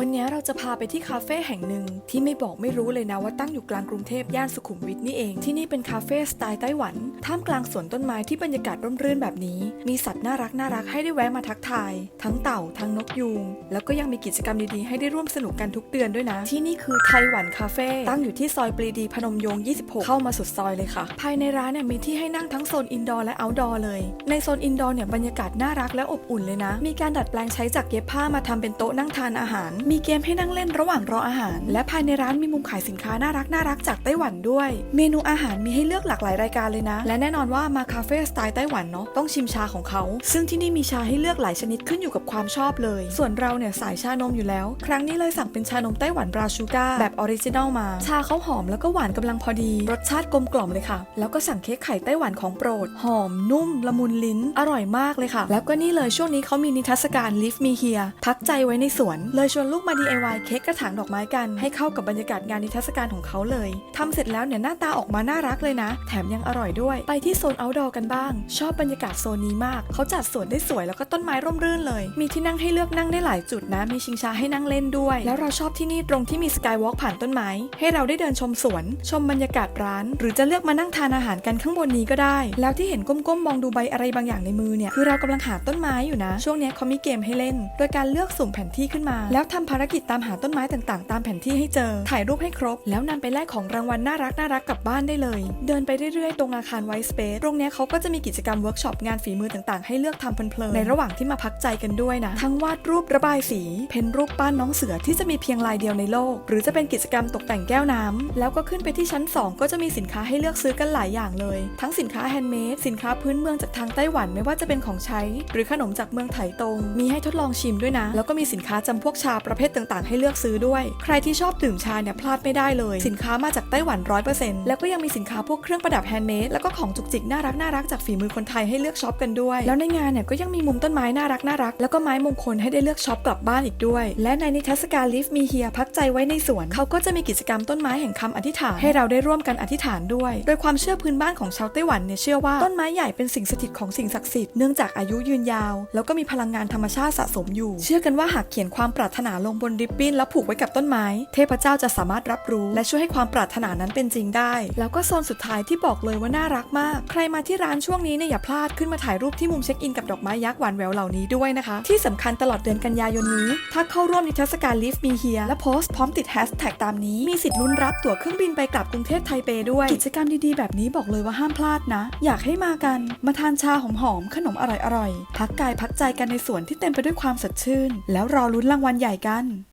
วันนี้เราจะพาไปที่คาเฟ่แห่งหนึ่งที่ไม่บอกไม่รู้เลยนะว่าตั้งอยู่กลางกรุงเทพย่านสุขุมวิทนี่เองที่นี่เป็นคาเฟ่สไตล์ไต้หวัน ท่ามกลางสวนต้นไม้ที่บรรยากาศร่มรื่นแบบนี้ มีสัตว์น่ารักน่ารักให้ได้แวะมาทักทาย ทั้งเต่าทั้งนกยูงแล้วก็ยังมีกิจกรรมดีๆ ให้ได้ร่วมสนุกกันทุกเดือนด้วยนะ ที่นี่คือไต้หวันคาเฟ่ตั้งอยู่ที่ซอยปรีดีพนมยงค์26 เข้ามาสุดซอยเลยค่ะ ภายในร้านเนี่ยมีที่ให้นั่งทั้งโซนอินดอร์และเอาท์ดอร์เลย ในโซนอินดอร์เนี่ยบรรยากาศน่ารักและอบอุ่นเลยนะ มีการดัดแปลงใช้จากเย็บผ้ามาทำเป็นโต๊ะนั่งทานอาหารมีเกมให้นั่งเล่นระหว่างรออาหาร และภายในร้านมีมุมขายสินค้าน่ารักน่ารักจากไต้หวันด้วย เมนูอาหารมีให้เลือกหลากหลายรายการเลยนะ และแน่นอนว่ามาคาเฟ่สไตล์ไต้หวันเนาะต้องชิมชาของเขา ซึ่งที่นี่มีชาให้เลือกหลายชนิดขึ้นอยู่กับความชอบเลย ส่วนเราเนี่ยสายชานมอยู่แล้ว ครั้งนี้เลยสั่งเป็นชานมไต้หวันบราชูการ์แบบออริจินัลมา ชาเขาหอมแล้วก็หวานกำลังพอดี รสชาติกลมกล่อมเลยค่ะ แล้วก็สั่งเค้กไข่ไต้หวันของโปรด หอมนุ่มละมุนลิ้น อร่อยมากเลยค่ะ แล้วก็นี่เลยช่วงนี้เขามีนิทรรศการ Live Me Here พักใจไว้ในสวนเลยชวนลูกมา DIY เค้กกระถางดอกไม้กันให้เข้ากับบรรยากาศงานนิทรรศการของเขาเลยทำเสร็จแล้วเนี่ยหน้าตาออกมาน่ารักเลยนะ แถมยังอร่อยด้วย ไปที่โซน outdoor กันบ้าง ชอบบรรยากาศโซนนี้มาก เขาจัดสวนได้สวยแล้วก็ต้นไม้ร่มรื่นเลย มีที่นั่งให้เลือกนั่งได้หลายจุดนะ มีชิงช้าให้นั่งเล่นด้วย แล้วเราชอบที่นี่ตรงที่มีสกายวอล์กผ่านต้นไม้ ให้เราได้เดินชมสวน ชมบรรยากาศร้าน หรือจะเลือกมานั่งทานอาหารกันข้างบนนี้ก็ได้ แล้วที่เห็นก้มๆมองดูใบอะไรบางอย่างในมือเนี่ยคือเรากำลังหาต้นไม้อยู่นะ ช่วงนี้เขามีเกมให้เล่น โดยการเลือกสุ่มแผนที่ขึ้นมา แล้วทำภารกิจตามหาต้นไม้ต่างๆ ตามแผนที่ให้เจอ ถ่ายรูปให้ครบ แล้วนำไปแลกของรางวัลน่ารักน่ารักกลับบ้านได้เลย เดินไปเรื่อยๆ ตรงอาคารไวสเปซตรงเนี้ยเขาก็จะมีกิจกรรมเวิร์กช็อปงานฝีมือต่างๆ ให้เลือกทำเพลินๆในระหว่างที่มาพักใจกันด้วยนะ ทั้งวาดรูประบายสี เพ้นรูปปั้นน้องเสือที่จะมีเพียงลายเดียวในโลก หรือจะเป็นกิจกรรมตกแต่งแก้วน้ำแล้วก็ขึ้นไปที่ชั้น 2 ก็จะมีสินค้าให้เลือกซื้อกันหลายอย่างเลย ทั้งสินค้าแฮนด์เมดสินค้าพื้นเมืองจากทางไต้หวันไม่ว่าจะเป็นของใช้ หรือขนมจากเมืองไถตง มีให้ทดลองชิมด้วยนะ แล้วก็มีสินค้าจำพวกชาประเภทต่างๆ ให้เลือกซื้อด้วย ใครที่ชอบดื่มชาเนี่ยพลาดไม่ได้เลย สินค้ามาจากไต้หวันร้อยเปอร์เซ็นต์แล้วก็ยังมีสินค้าพวกเครื่องประดับแฮนด์เมดแล้วก็ของจุกจิกน่ารักน่ารักจากฝีมือคนไทยให้เลือกช็อปกันด้วย แล้วในงานเนี่ยก็ยังมีมุมต้นไม้น่ารักน่ารักแล้วก็ไม้มงคลให้ได้เลือกช็อปกลับบ้านอีกด้วย และในนิทรรศการ Live Me Here พักใจไว้ในสวนเขาก็จะมีกิจกรรมต้นไม้แห่งคำอธิษฐานให้เราได้ร่วมกันอธิษฐานด้วย โดยความเชื่อพื้นบ้านของชาวไต้หวันเนี่ยเชื่อว่าต้นไม้ใหญ่เป็นสิ่งสถิตของสิ่งศักดิ์สิทธิ์เนื่องจากอายุยืนยาว แล้วก็มีพลังงานธรรมชาติสะสมอยู่ เชื่อกันว่าหากเขียนความปรารถนาลงบนริบบิ้นแล้วผูกไว้กับต้นไม้ เทพเจ้าจะสามารถรับรู้และช่วยให้ความปรารถนานั้นเป็นจริงได้ แล้วก็โซนสุดท้ายที่บอกเลยว่าน่ารักมาก ใครมาที่ร้านช่วงนี้เนี่ยอย่าพลาดขึ้นมาถ่ายรูปที่มุมเช็คอินกับดอกไม้ยักษ์หวานแววเหล่านี้ด้วยนะคะ ที่สำคัญตลอดเดือนกันยายนนี้ ถ้าเข้าร่วมนิทรรศการ Live Me Here และโพสต์พร้อมติดแฮชแท็กตามนี้ มีสิทธิ์ลุ้นรับตั๋วเครื่องบินไปกลับกรุงเทพไทเปด้วย กิจกรรมดีๆ แบบนี้บอกเลยว่าห้ามพลาดนะ อยากให้มากัน มาทานชาหอมๆ ขนมอร่อยๆ พักกายพักใจกันในสวนที่เต็มไปด้วยความสดชื่น แล้วรอลุ้นรางวัลใหญ่กัน